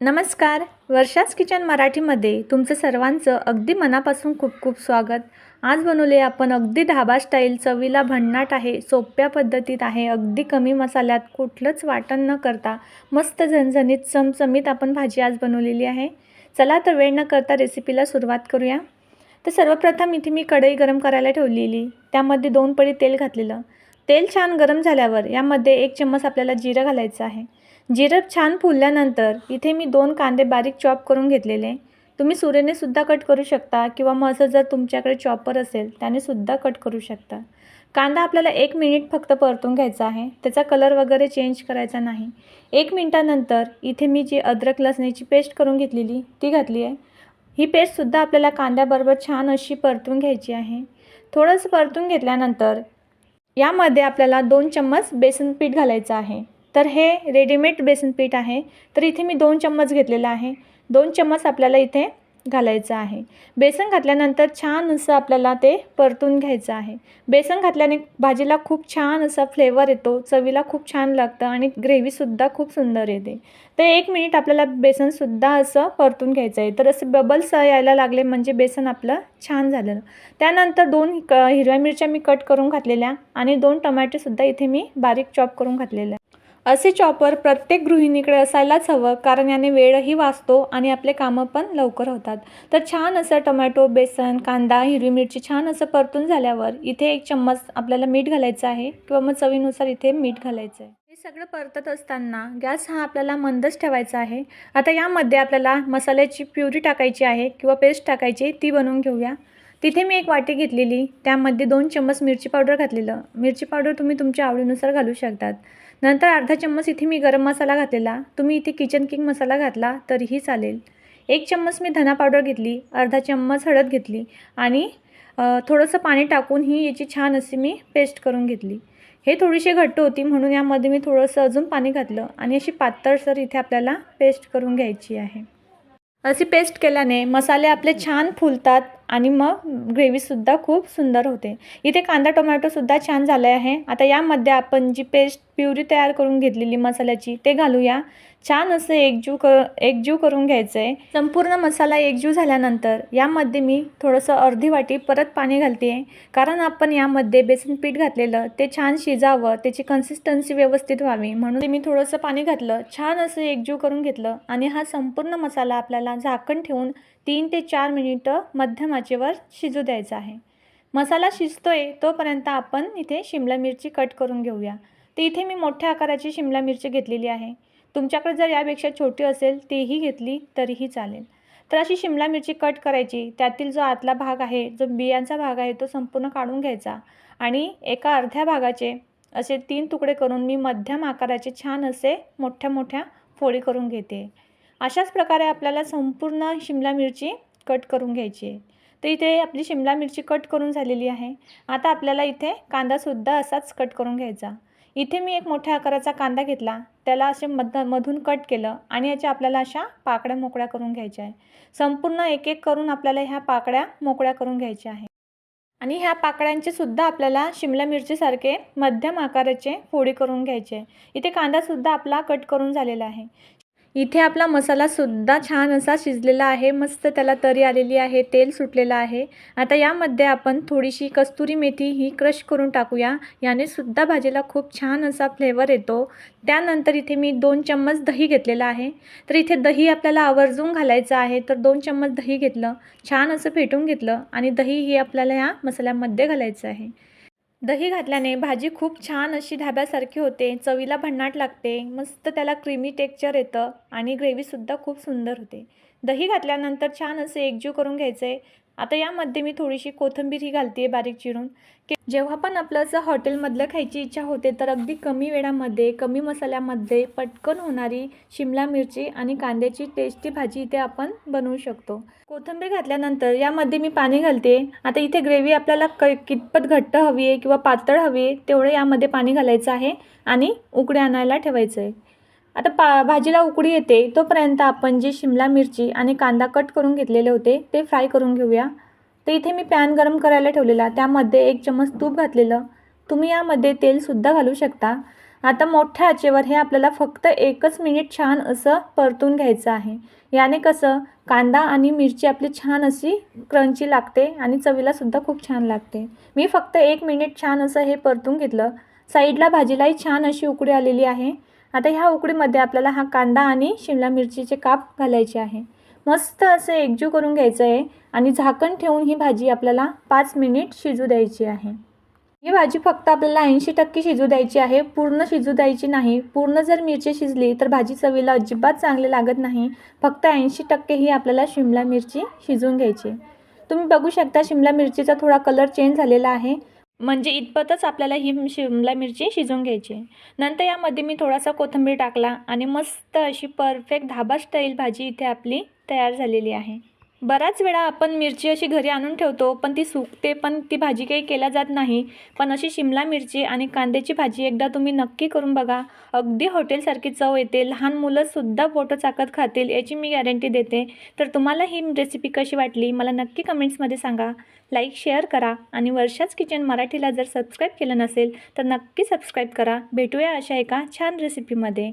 नमस्कार. वर्षाच किचन मराठीमध्ये तुमचं सर्वांचं अगदी मनापासून खूप खूप स्वागत. आज बनवले आपण अगदी ढाबा स्टाईल चवीला भन्नाट आहे सोप्या पद्धतीत आहे अगदी कमी मसाल्यात कुठलंच वाटण न करता मस्त झणझणीत चमचमीत आपण भाजी आज बनवलेली आहे. चला तर वेळ न करता रेसिपीला सुरुवात करूया. तर सर्वप्रथम इथे मी कढई गरम करायला ठेवलेली. त्यामध्ये दोन पळी तेल घातलेलं. तेल छान गरम झाल्यावर यामध्ये एक चम्मच आपल्याला जिरं घालायचं आहे. जिरप छान फुलल्यानंतर इथे मी दोन कांदे बारीक चॉप करून घेतलेले. तुम्ही सुरेने कट करू शकता किंवा मग असं जर तुमच्याकडे चॉपर असेल त्यानेसुद्धा कट करू शकता. कांदा आपल्याला एक मिनिट फक्त परतून घ्यायचा आहे. त्याचा कलर वगैरे चेंज करायचा नाही. एक मिनटानंतर इथे मी जी अद्रक लसणीची पेस्ट करून घेतलेली ती घातली आहे. ही पेस्टसुद्धा आपल्याला कांद्याबरोबर छान अशी परतून घ्यायची आहे. थोडंसं परतून घेतल्यानंतर यामध्ये आपल्याला दोन चम्मच बेसन पीठ घालायचं आहे. तर हे रेडीमेड बेसन पीठ आहे. तर इथे मी दोन चम्मच घेतलेलं आहे. दोन चम्मच आपल्याला इथे घालायचं आहे. बेसन घातल्यानंतर छान असं आपल्याला ते परतून घ्यायचं आहे. बेसन घातल्याने भाजीला खूप छान असा फ्लेवर येतो. चवीला खूप छान लागतं आणि ग्रेव्हीसुद्धा खूप सुंदर येते. तर एक मिनिट आपल्याला बेसनसुद्धा असं परतून घ्यायचं आहे. तर असं बबल्स यायला लागले म्हणजे बेसन आपलं छान झालं. त्यानंतर दोन क हिरव्या मिरच्या मी कट करून घातलेल्या आणि दोन टमॅटेसुद्धा इथे मी बारीक चॉप करून घातलेल्या. असे चॉपर प्रत्येक गृहिणीकडे असायलाच हवं कारण याने वेळही वाचतो आणि आपले कामं पण लवकर होतात. तर छान असं टोमॅटो बेसन कांदा हिरवी मिरची छान असं परतून झाल्यावर इथे एक चम्मच आपल्याला मीठ घालायचं आहे किंवा मग चवीनुसार इथे मीठ घालायचं आहे. हे सगळं परतत असताना गॅस हा आपल्याला मंदच ठेवायचा आहे. आता यामध्ये आपल्याला मसाल्याची प्युरी टाकायची आहे किंवा पेस्ट टाकायची ती बनवून घेऊया. तिथे मी एक वाटी घेतलेली त्यामध्ये दोन चम्मच मिरची पावडर घातलेलं. मिरची पावडर तुम्ही तुमच्या आवडीनुसार घालू शकतात. नंतर अर्धा चम्मच इथे मी गरम मसाला घातलेला. तुम्ही इथे किचन किंग मसाला घातला तरीही चालेल. एक चम्मच मी धना पावडर घेतली अर्धा चम्मच हळद घेतली आणि थोडंसं पाणी टाकून ही याची छान अशी मी पेस्ट करून घेतली. हे थोडीशी घट्ट होती म्हणून यामध्ये मी थोडंसं अजून पाणी घातलं आणि अशी पातळसर इथे आपल्याला पेस्ट करून घ्यायची आहे. अशी पेस्ट केल्याने मसाले आपले छान फुलतात आणि मग ग्रेव्हीसुद्धा खूप सुंदर होते. इथे कांदा टोमॅटोसुद्धा छान झाले आहे. आता यामध्ये आपण जी पेस्ट प्युरी तयार करून घेतलेली मसाल्याची ते घालूया. छान असं एकजीव कर एकजीव करून घ्यायचं आहे संपूर्ण मसाला एकजीव झाल्यानंतर यामध्ये मी थोडंसं अर्धी वाटी परत पाणी घालते आहे कारण आपण यामध्ये बेसन पीठ घातलेलं ते छान शिजावं त्याची कन्सिस्टन्सी व्यवस्थित व्हावी. म्हणून ते मी थोडंसं पाणी घातलं छान असं एकजीव करून घेतलं आणि हा संपूर्ण मसाला आपल्याला झाकण ठेवून तीन ते चार मिनिटं मध्यमाचेवर शिजू द्यायचा आहे. मसाला शिजतोय तोपर्यंत आपण इथे शिमला मिरची कट करून घेऊया. तर इथे मी मोठ्या आकाराची शिमला मिरची घेतलेली आहे. तुमच्याकडे जर यापेक्षा छोटी असेल तेही घेतली तरीही चालेल. तर अशी शिमला मिरची कट करायची. त्यातील जो आतला भाग आहे जो बियांचा भाग आहे तो संपूर्ण काढून घ्यायचा. आणि एका अर्ध्या भागाचे असे तीन तुकडे करून मी मध्यम आकाराचे छान असे मोठ्या मोठ्या फोडी करून घेते. अशाच प्रकारे आपल्याला संपूर्ण शिमला मिरची कट करून घ्यायची आहे. तर इथे आपली शिमला मिरची कट करून झालेली आहे. आता आपल्याला इथे कांदासुद्धा असाच कट करून घ्यायचा. इथे मी एक मोठ्या आकाराचा कांदा घेतला. त्याला असे मध मधून कट केलं आणि याच्या आपल्याला अशा पाकड्या मोकळ्या करून घ्यायच्या आहे संपूर्ण एक एक करून आपल्याला ह्या पाकड्या मोकळ्या करून घ्यायच्या आहे आणि ह्या पाकळ्यांचे सुद्धा आपल्याला शिमला मिरचीसारखे मध्यम आकाराचे फोडी करून घ्यायचे. इथे कांदासुद्धा आपला कट करून झालेला आहे. इथे आपला मसालासुद्धा छान असा शिजलेला आहे मस्त त्याला तरी आलेली आहे तेल सुटलेलं आहे. आता यामध्ये आपण थोडीशी कस्तुरी मेथी ही क्रश करून टाकूया. याने सुद्धा भाजीला खूप छान असा फ्लेवर येतो. त्यानंतर इथे मी दोन चम्मच दही घेतलेलं आहे. तर इथे दही आपल्याला आवर्जून घालायचं आहे तर दोन चम्मच दही घेतलं. छान असं फेटून घेतलं आणि दही ही आपल्याला ह्या मसाल्यामध्ये घालायचं आहे. दही घातल्याने भाजी खूप छान अशी ढाब्यासारखी होते चवीला भन्नाट लागते मस्त त्याला क्रीमी टेक्चर येतं आणि ग्रेव्हीसुद्धा खूप सुंदर होते. दही घातल्यानंतर छान असे एकजीव करून घ्यायचं. आहे आता यामध्ये मी थोडीशी कोथिंबीर ही घालते आहे बारीक चिरून. की जेव्हा पण आपलं असं हॉटेलमधलं खायची इच्छा होते तर अगदी कमी वेळामध्ये कमी मसाल्यामध्ये पटकन होणारी शिमला मिरची आणि कांद्याची टेस्टी भाजी इथे आपण बनवू शकतो. कोथिंबीर घातल्यानंतर यामध्ये मी पाणी घालते. आता इथे ग्रेव्ही आपल्याला क कितपत घट्ट हवी आहे किंवा पातळ हवी आहे तेवढं यामध्ये पाणी घालायचं आहे आणि उकडे आणायला ठेवायचं आहे आता पा भाजीला उकडी येते तोपर्यंत आपण जे शिमला मिरची आणि कांदा कट करून घेतलेले होते ते फ्राय करून घेऊया. तर इथे मी पॅन गरम करायला ठेवलेला त्यामध्ये एक चम्मच तूप घातलेलं. तुम्ही यामध्ये तेलसुद्धा घालू शकता. आता मोठ्या आचेवर हे आपल्याला फक्त एकच मिनिट छान असं परतून घ्यायचं आहे. याने कसं कांदा आणि मिरची आपली छान अशी क्रंची लागते आणि चवीलासुद्धा खूप छान लागते. मी फक्त एक मिनिट छान असं हे परतून घेतलं. साईडला भाजीलाही छान अशी उकडी आलेली आहे. आता ह्या उकडीमध्ये आपल्याला हा कांदा आणि शिमला मिरचीचे काप घालायचे आहे. मस्त असं एकजीव करून घ्यायचं आहे आणि झाकण ठेवून ही भाजी आपल्याला पाच मिनिट शिजू द्यायची आहे. ही भाजी फक्त आपल्याला ऐंशी टक्के शिजू द्यायची आहे. पूर्ण शिजू द्यायची नाही. पूर्ण जर मिरची शिजली तर भाजी चवीला अजिबात चांगली लागत नाही. फक्त ऐंशी टक्के ही आपल्याला शिमला मिरची शिजवून घ्यायची तुम्ही बघू शकता शिमला मिरचीचा थोडा कलर चेंज झालेला आहे. म्हणजे इतपतच आपल्याला ही शिमला मिरची शिजवून घ्यायची. नंतर यामध्ये मी थोडासा कोथिंबीर टाकला आणि मस्त अशी परफेक्ट धाबा स्टाईल भाजी इथे आपली तयार झालेली आहे. बऱ्याच वेळा आपण मिरची अशी घरी आणून ठेवतो पण ती सुकते पण ती भाजी काही केल्या जात नाही. पण अशी शिमला मिरची आणि कांद्याची भाजी एकदा तुम्ही नक्की करून बघा. अगदी हॉटेलसारखी चव येते. लहान मुलंसुद्धा फोटो चाकत खातील याची मी गॅरंटी देते. तर तुम्हाला ही रेसिपी कशी वाटली मला नक्की कमेंट्समध्ये सांगा. लाईक शेअर करा आणि वर्षाच किचन मराठीला जर सबस्क्राईब केलं नसेल तर नक्की सबस्क्राईब करा. भेटूया अशा एका छान रेसिपीमध्ये